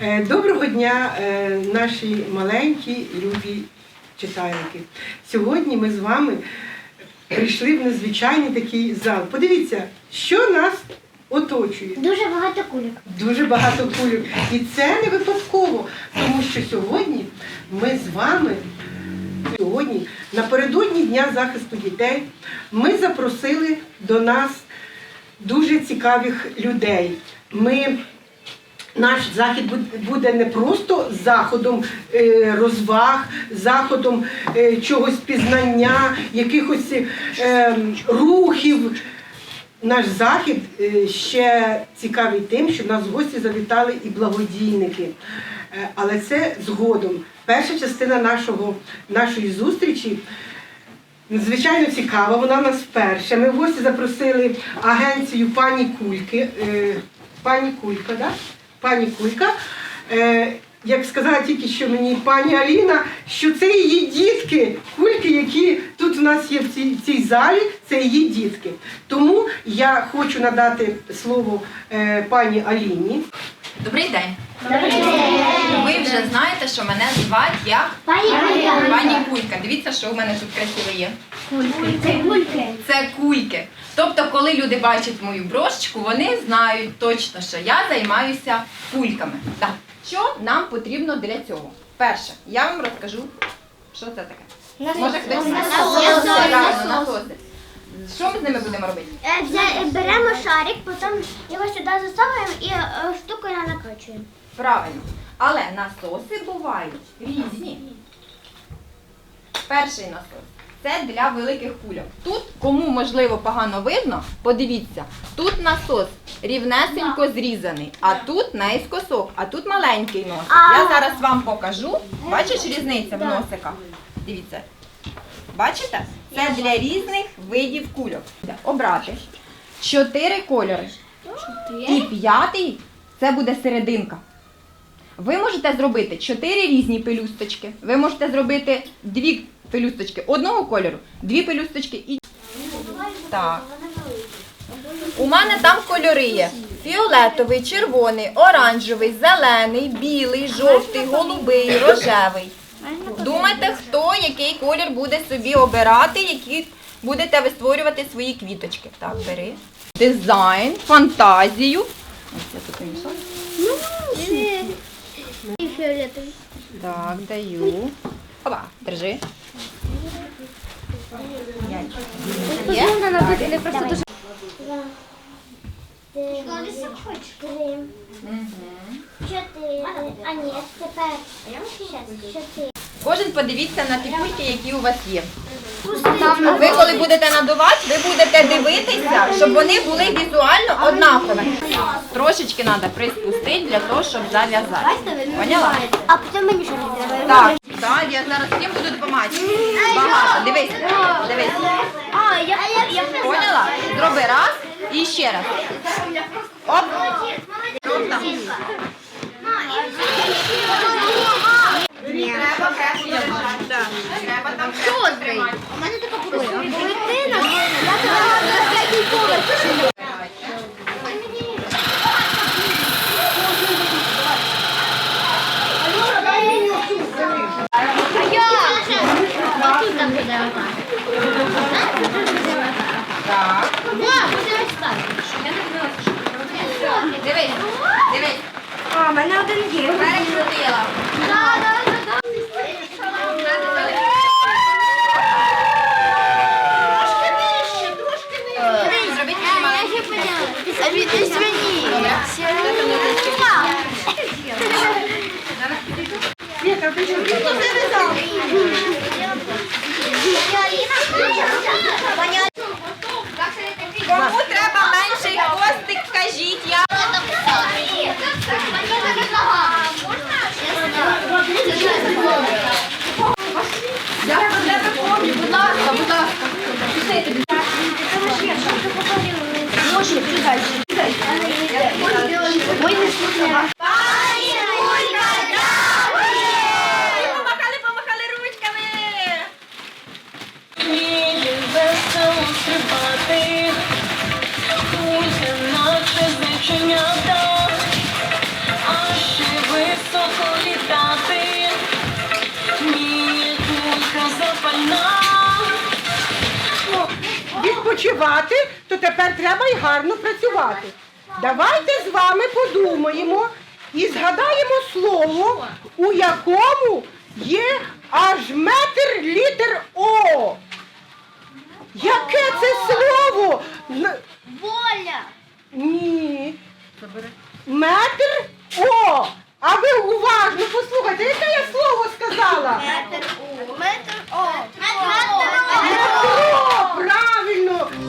Е, Доброго дня, е, наші маленькі любі читальники. Сьогодні ми з вами прийшли в незвичайний такий зал. Подивіться, що нас оточує. Дуже багато кульок. Дуже багато кульок. І це не випадково, тому що сьогодні ми з вами, сьогодні, напередодні Дня захисту дітей, ми запросили до нас дуже цікавих людей. Ми наш захід буде не просто заходом е, розваг, заходом е, чогось пізнання, якихось е, рухів. Наш захід ще цікавий тим, що в нас в гості завітали і благодійники. Але це згодом. Перша частина нашого, нашої зустрічі надзвичайно цікава. Вона в нас вперше. Ми в гості запросили агенцію пані Кульки. Пані Кулька, да? Пані Кулька. Е, Як сказала тільки що мені пані Аліна, що це її дітки, кульки, які тут в нас є в цій, цій залі, це її дітки. Тому я хочу надати слово е, пані Аліні. Добрий день. Ви вже знаєте, що мене звати як Пані Кулька. пані Кулька. Дивіться, що у мене тут красиво є. Це кульки. Це кульки. Тобто, коли люди бачать мою брошечку, вони знають точно, що я займаюся кульками. Так. Що нам потрібно для цього? Перше, я вам розкажу, що це таке. Може хтось насоси. Що ми з ними будемо робити? Е, взя- Беремо шарик, потім його сюди засовуємо і е, штукою накачуємо. Правильно. Але насоси бувають різні. Перший насос це для великих кульок. Тут, кому можливо погано видно, подивіться, тут насос рівнесенько зрізаний, а тут наїскосок, а тут маленький носик. Я зараз вам покажу. Бачиш різниця в носиках? Дивіться. Бачите? Це для різних видів кульок. Обрати чотири кольори. І п'ятий це буде серединка. Ви можете зробити чотири різні пелюсточки. Ви можете зробити дві пелюсточки одного кольору, дві пелюсточки і. Так. У мене там кольори є: фіолетовий, червоний, оранжевий, зелений, білий, жовтий, голубий, рожевий. Думайте, хто який колір буде собі обирати, які будете ви створювати свої квіточки. Так, бери. Дизайн, фантазію. Ось я тут. І фіолетовий. Так, даю. Опа, держи. Є? чотири, а ні, тепер щас, чотири. Кожен подивіться на ті кульки, які у вас є. Ви коли будете надувати, ви будете дивитися, щоб вони були візуально однакові. Трошечки треба приспустити для того, щоб зав'язати. Поняла? А потім мені що не треба? Так, так, я зараз всім буду допомагати. Багато. Дивись, дивись. Поняла? Зроби раз і ще раз. Оп. Треба перше. Треба там У мене така я тебе на третій поверх. Дивись, дивись. А, в мене один є. Извини. відпочивати, то тепер треба й гарно працювати. Давайте з вами подумаємо і згадаємо слово, у якому є аж метр літер О. Яке це слово? Воля. Ні. Метр О. А ви уважно послухайте, яке я слово сказала? Метро. Метро. Правильно.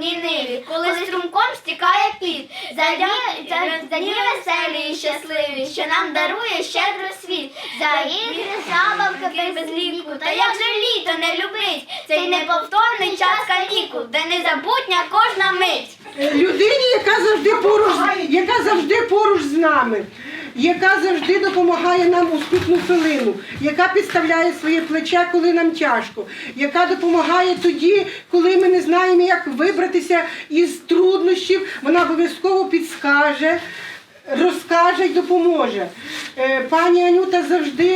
блакитній ниві, коли струмком стікає піт, за дні, за дні веселі і щасливі, що нам дарує щедро світ, за ігри, забавки без ліку. Та як же літо не любить цей неповторний час канікул, де незабутня кожна мить. Людині, яка завжди поруч, яка завжди поруч з нами яка завжди допомагає нам у скутну хвилину, яка підставляє своє плече, коли нам тяжко, яка допомагає тоді, коли ми не знаємо, як вибратися із труднощів, вона обов'язково підскаже. Розкаже й допоможе. Е, Пані Анюта завжди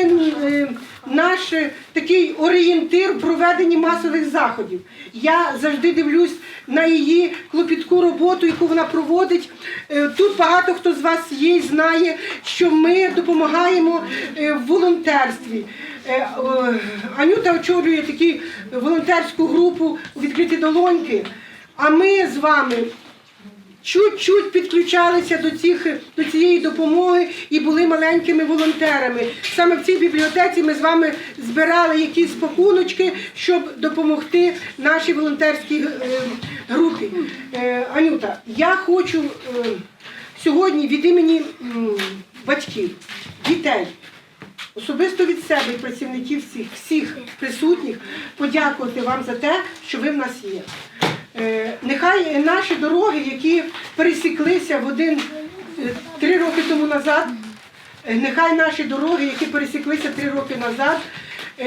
е, наш е, такий орієнтир проведенні масових заходів. Я завжди дивлюсь на її клопітку роботу, яку вона проводить. Е, Тут багато хто з вас є і знає, що ми допомагаємо е, в волонтерстві. Анюта очолює таку волонтерську групу відкриті долоньки. А ми з вами чуть-чуть підключалися до, цих, до цієї допомоги і були маленькими волонтерами. Саме в цій бібліотеці ми з вами збирали якісь пакуночки, щоб допомогти нашій волонтерській е, групі. Е, Анюта, я хочу е, сьогодні від імені батьків, дітей. Особисто від себе і працівників всіх, всіх присутніх подякувати вам за те, що ви в нас є. Е, Нехай наші дороги, які пересіклися в один е, три роки тому назад, е, нехай наші дороги, які пересіклися три роки назад,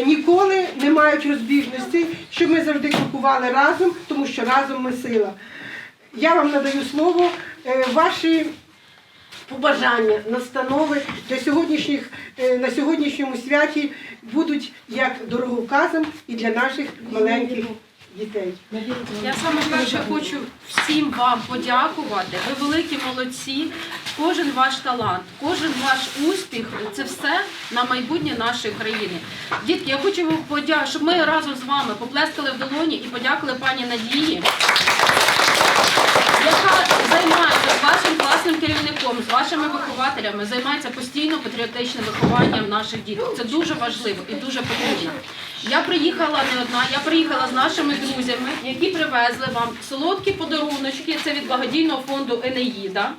ніколи не мають розбіжності, щоб ми завжди крокували разом, тому що разом ми сила. Я вам надаю слово. Ваші побажання, настанови для сьогоднішніх, на сьогоднішньому святі будуть як дороговказом і для наших маленьких дітей. Я саме перше хочу всім вам подякувати. Ви великі молодці. Кожен ваш талант, кожен ваш успіх це все на майбутнє нашої країни. Дітки, я хочу вам подякувати, щоб ми разом з вами поплескали в долоні і подякували пані Надії, яка займається з вашим класним керівником, з вашими вихователями, займається постійно патріотичним вихованням наших діток. Це дуже важливо і дуже потрібно. Я приїхала не одна, я приїхала з нашими друзями, які привезли вам солодкі подаруночки. Це від благодійного фонду Енеїда.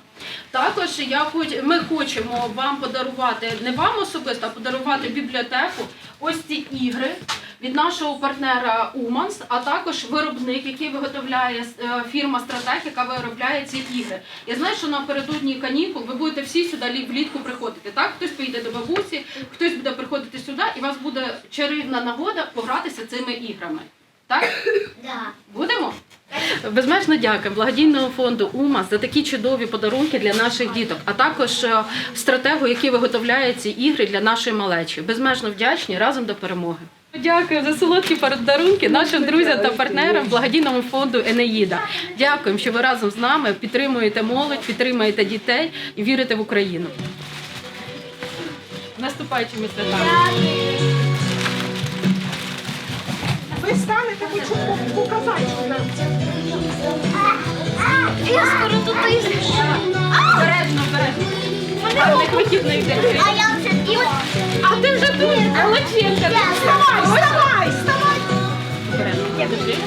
Також я хоч, ми хочемо вам подарувати не вам особисто, а подарувати в бібліотеку ось ці ігри від нашого партнера Уманс, а також виробник, який виготовляє е, фірма Стратег, яка виробляє ці ігри. Я знаю, що напередодні канікул ви будете всі сюди влітку приходити. Так, хтось поїде до бабусі, хтось буде приходити сюди, і у вас буде чарівна нагода погратися цими іграми. Так? Да. Будемо? Безмежно дякую благодійного фонду УМА за такі чудові подарунки для наших діток, а також е, стратегу, який виготовляє ці ігри для нашої малечі. Безмежно вдячні разом до перемоги. Дякую за солодкі подарунки нашим друзям та партнерам благодійному фонду Енеїда. Дякуємо, що ви разом з нами підтримуєте молодь, підтримуєте дітей і вірите в Україну. Наступаючими святами. Ви стали таку чубку. Я скоро тут Бережно, бережно. Гарних вихідних день. А я вже тут. А ти вже тут. Молодчинка. Вставай, вставай, вставай. Бережно, держи.